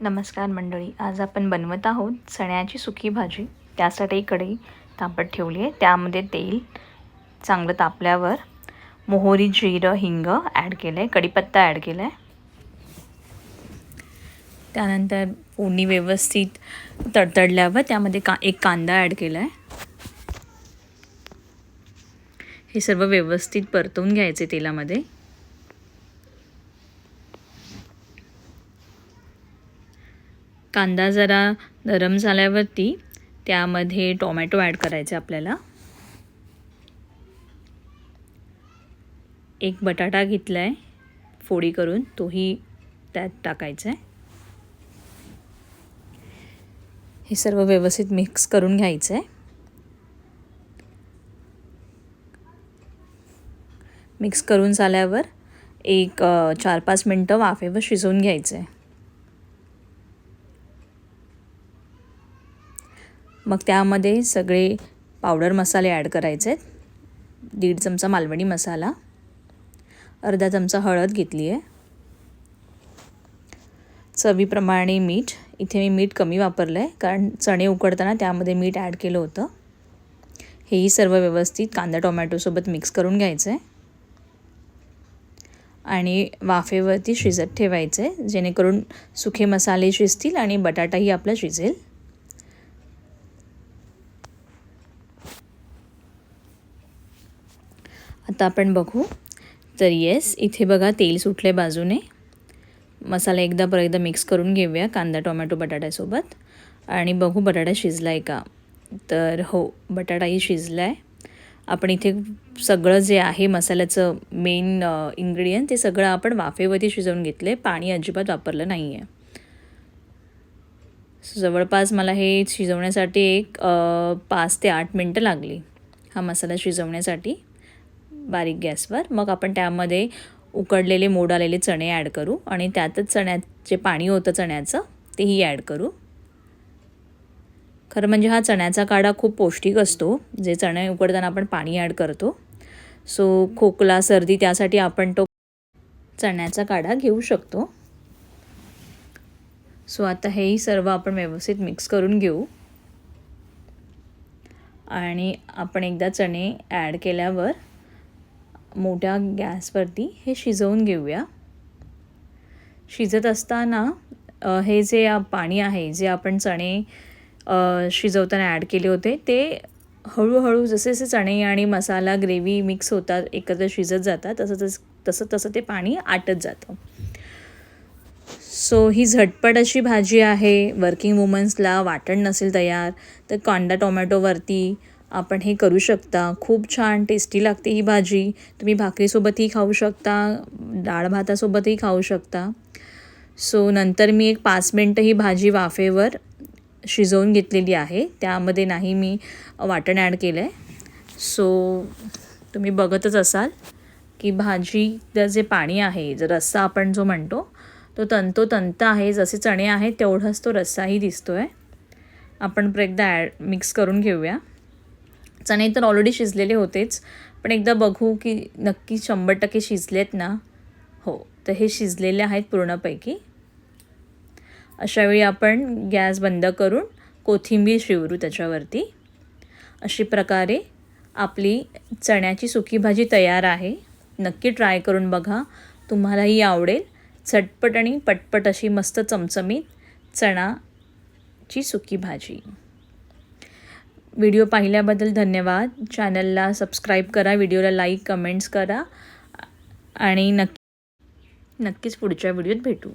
नमस्कार मंडळी आज आपण बनवत आहोत चण्याची सुकी भाजी. त्यासाठी कढई तापत ठेवली आहे. त्यामध्ये तेल चांगलं तापल्यावर मोहरी जिरं हिंग ॲड केलं आहे कढीपत्ता ॲड केला आहे त्यानंतर फोडणी व्यवस्थित तडतडल्यावर त्यामध्ये का एक कांदा ॲड केला आहे हे सर्व व्यवस्थित परतवून घ्यायचे तेलामध्ये. कांदा जरा नरम झाल्यावरती त्यामध्ये टोमॅटो ॲड करायचे आपल्याला. एक बटाटा घेतला आहे फोडी करून तोही त्यात टाकायचा आहे. हे सर्व व्यवस्थित मिक्स करून घ्यायचं आहे. मिक्स करून झाल्यावर एक चार पाच मिनटं वाफेवर शिजवून घ्यायचं आहे. मग त्यामध्ये सगळे पावडर मसाले ॲड करायचे आहेत. दीड चमचा मालवणी मसाला. अर्धा चमचा हळद घेतली आहे चवीप्रमाणे मीठ. इथे मी मीठ कमी वापरलं आहे कारण चणे उकडताना त्यामध्ये मीठ ॲड केलं होतं. हेही सर्व व्यवस्थित कांदा टोमॅटोसोबत मिक्स करून घ्यायचं. आहे आणि वाफेवरती शिजत ठेवायचं आहे जेणेकरून सुखे मसाले शिजतील आणि बटाटाही आपला शिजेल. आता आपण बघू. तर येस इथे बघा तेल सुटले बाजूने. मसाला एकदा परत एकदा मिक्स करून घेऊया कांदा टोमॅटो बटाट्यासोबत आणि बघू बटाटा शिजला आहे का? तर हो बटाटाही शिजला आहे आपण इथे सगळं जे आहे मसाल्याचं मेन इन्ग्रेडियंट ते सगळं आपण वाफेवरती शिजवून घेतले पाणी अजिबात वापरलं नाही आहे जवळपास मला हे शिजवण्यासाठी एक पाच ते आठ मिनटं लागली हा मसाला शिजवण्यासाठी. बारीक गॅसवर. मग आपण त्यामध्ये उकडलेले मोड आलेले चणे ॲड करू आणि त्यातच चण्या जे पाणी होतं चण्याचं तेही ॲड करू. खरं म्हणजे हा चण्याचा काढा खूप पौष्टिक असतो जे चणे उकडताना आपण पाणी ॲड करतो. सो खोकला सर्दी त्यासाठी आपण तो चण्याचा काढा घेऊ शकतो. सो आता हेही सर्व आपण व्यवस्थित मिक्स करून घेऊ. आणि आपण एकदा चणे ॲड केल्यावर मोठ्या गॅसवरती हे शिजवून घेऊया. शिजत असताना हे जे पाणी आहे जे आपण चणे शिजवताना ॲड केले होते ते हळूहळू जसे जसे चणे आणि मसाला ग्रेव्ही मिक्स होतात एकत्र शिजत जातात तसं तसं तसं तसं ते पाणी आटत जातं. सो ही झटपट अशी भाजी आहे वर्किंग वुमन्सला वाटण नसेल तयार तर कांदा टोमॅटोवरती आपण हे करू शकता. खूप छान टेस्टी लागते ही भाजी. तुम्ही भाकरीसोबतही खाऊ शकता डाळ भातासोबतही खाऊ शकता. सो नंतर मी एक पाच मिनटं ही भाजी वाफेवर शिजवून घेतलेली आहे. त्यामध्ये नाही मी वाटण ॲड केलं आहे सो तुम्ही बघतच असाल की भाजीचं जे पाणी आहे जर रस्सा आपण जो म्हणतो तो तंतोतंत आहे. जसे चणे आहेत तेवढाच तो रस्साही दिसतो आहे आपण एकदा ॲड मिक्स करून घेऊया. चणे तर ऑलरेडी शिजलेले होतेच पण एकदा बघू की नक्की शंभर टक्के शिजलेत ना. हो तर हे शिजलेले आहेत पूर्णपैकी. अशावेळी आपण गॅस बंद करून कोथिंबीर शिवरू त्याच्यावरती. अशी प्रकारे आपली चण्याची सुकी भाजी तयार आहे. नक्की ट्राय करून बघा. तुम्हालाही आवडेल. झटपट आणि पटपट अशी मस्त चमचमीत चणाची सुकी भाजी. व्हिडिओ पाहिल्याबद्दल धन्यवाद. चॅनलला सबस्क्राईब करा व्हिडिओला लाईक कमेंट्स करा. आणि नक्की नक्कीच पुढच्या व्हिडिओत भेटू.